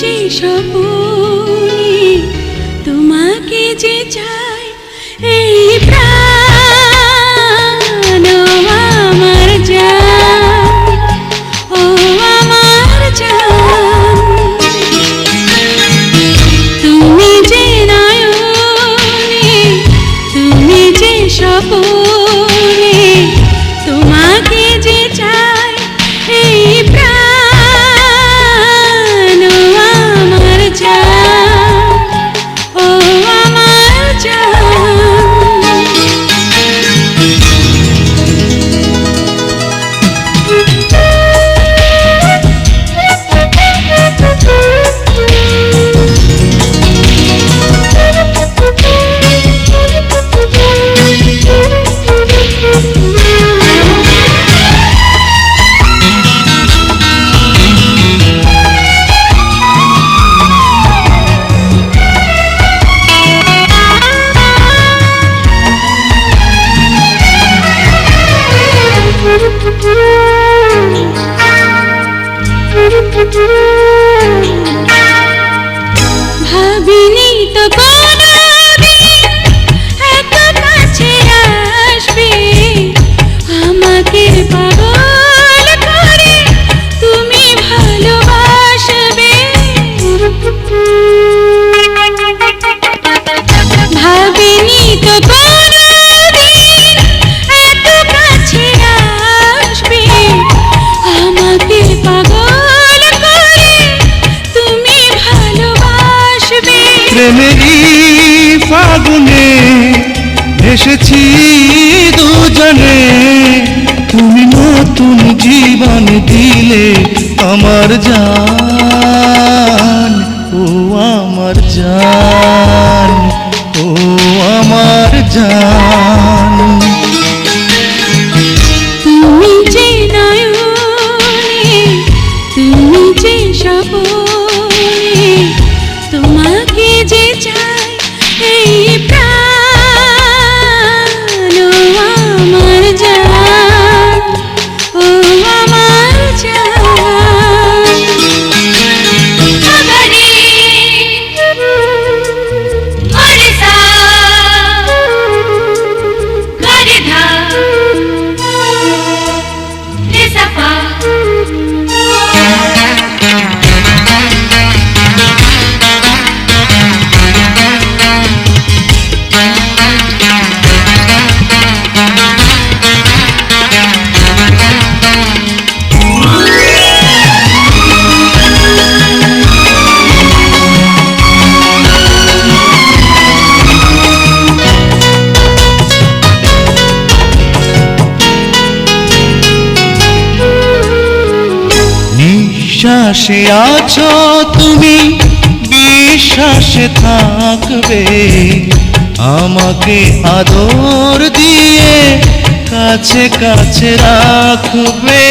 যে স্বপনে ভাবিনি তো প্রেমেরই ফাগুনে এসেছি দুজনে। তুমি নতুন জীবন দিলে আমার জান, ও আমার জান, ও আমার জান। নিঃশ্বাসে আছো তুমি, বিশ্বাসে থাকবে। আমাকে আদর দিয়ে কাছে কাছে রাখবে।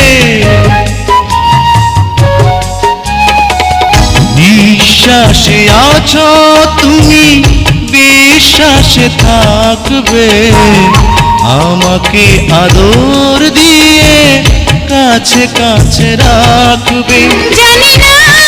নিঃশ্বাসে আছো তুমি, বিশ্বাসে থাকবে। আমাকে আদর দিয়ে কাছে কাছে রাখবে। জানি না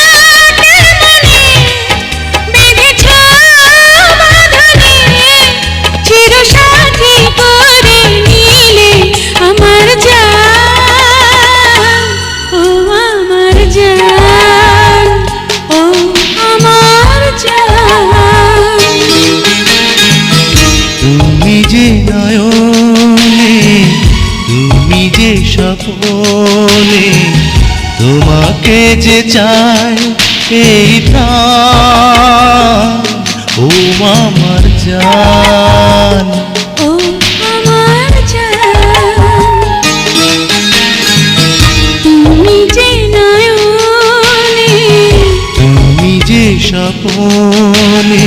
স্বপনে তোমাকে যে চাই এই প্রাণ ও আমার জান। ও আমার জান। তুমি যে নয়নে তুমি যে স্বপনে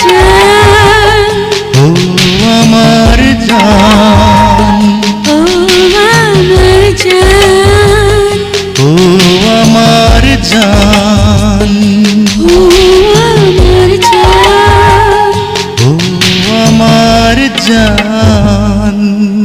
জান ও আমার জান ও আমার জান। ও আমার জান। ও আমার জান। ও আমার জান।